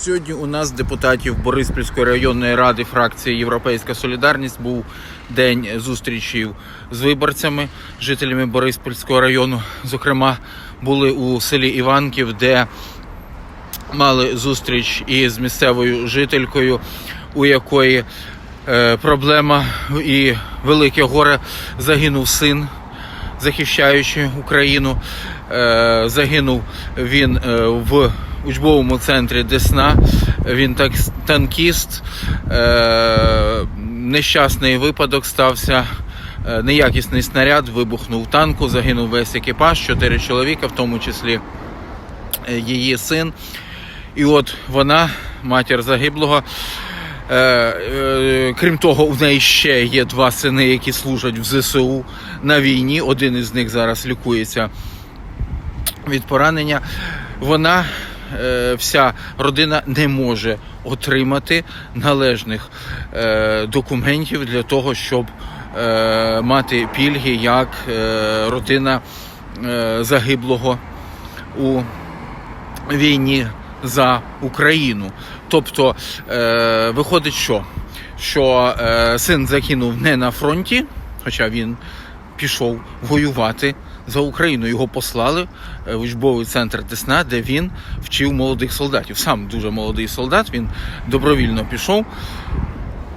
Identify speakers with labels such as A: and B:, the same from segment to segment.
A: Сьогодні у нас депутатів Бориспільської районної ради фракції Європейська Солідарність був день зустрічей з виборцями, жителями Бориспільського району. Зокрема, були у селі Іванків, де мали зустріч із місцевою жителькою, у якої е, проблема і велике горе загинув син, захищаючи Україну. Е, загинув він е, в учбовому центрі Десна. Він так танкіст. Е, нещасний випадок стався. Е, Неякісний снаряд вибухнув танку, загинув весь екіпаж, чотири чоловіка, в тому числі е, її син. І от вона, матір загиблого. Крім того, у неї ще є два сини, які служать в ЗСУ на війні. Один із них зараз лікується від поранення. Вона, вся родина не може отримати належних е, документів для того, щоб е, мати пільги як е, родина е, загиблого у війні за Україну. Тобто е, виходить, що, що е, син загинув не на фронті, хоча він пішов воювати за Україну. Його послали е, в учбовий центр Десна, де він вчив молодих солдатів. Сам дуже молодий солдат, він добровільно пішов.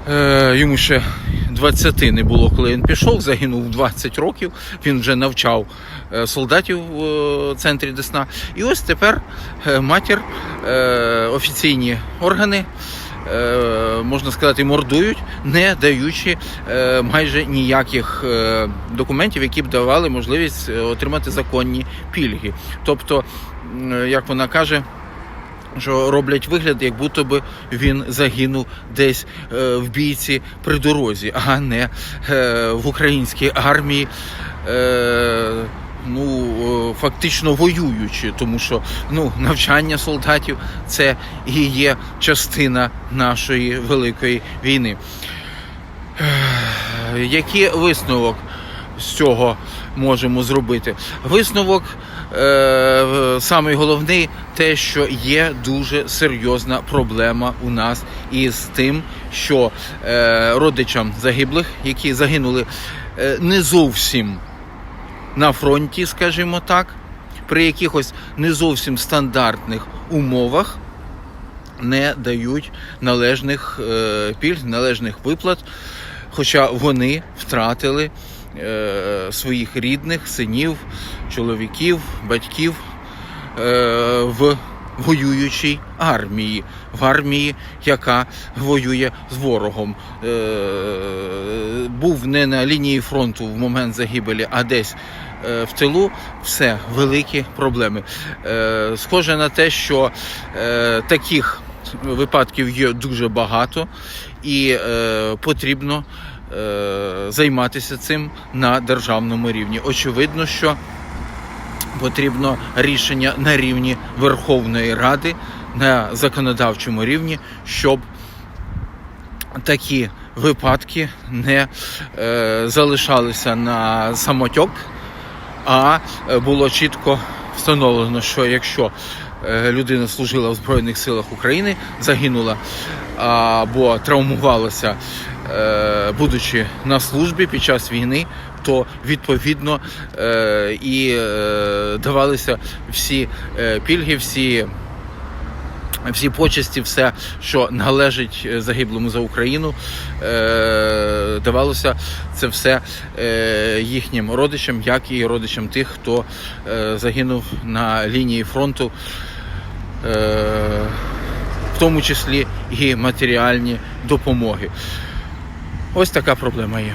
A: Е, Йому ще 20 не було, коли він пішов, загинув 20 років. Він вже навчав е, солдатів в центрі Десна. І ось тепер матір, офіційні органи, можна сказати, мордують, не даючи е, майже ніяких е, документів, які б давали можливість е, отримати законні пільги. Тобто, як вона каже, що роблять вигляд, як будто би він загинув десь е, в бійці при дорозі, а не е, в українській армії. Е, Ну, е, фактично воюючи, тому що ну, навчання солдатів це і є частина нашої великої війни. Який висновок з цього можемо зробити? Висновок е, самий головний те, що є дуже серйозна проблема у нас із тим, що е, родичам загиблих, які загинули е, не зовсім на фронті, скажімо так, при якихось не зовсім стандартних умовах не дають належних е, пільг, належних виплат, хоча вони втратили е, своїх рідних, синів, чоловіків, батьків е, в воюючій армії, в армії, яка воює з ворогом. Е, був не на лінії фронту в момент загибелі, а десь е, в тилу, все великі проблеми. Е, Схоже на те, що таких випадків є дуже багато, і потрібно займатися цим на державному рівні. Очевидно, що потрібно рішення на рівні Верховної Ради на законодавчому рівні, щоб такі випадки не е, залишалися на самотьок, а е, було чітко встановлено, що якщо е, людина служила в Збройних силах України, загинула або травмувалася, е, будучи на службі під час війни, то відповідно е, і е, давалися всі пільги, всі всі почесті, все, що належить загиблому за Україну, давалося це все їхнім родичам, як і родичам тих, хто загинув на лінії фронту, тому числі і матеріальні допомоги. Ось така проблема є.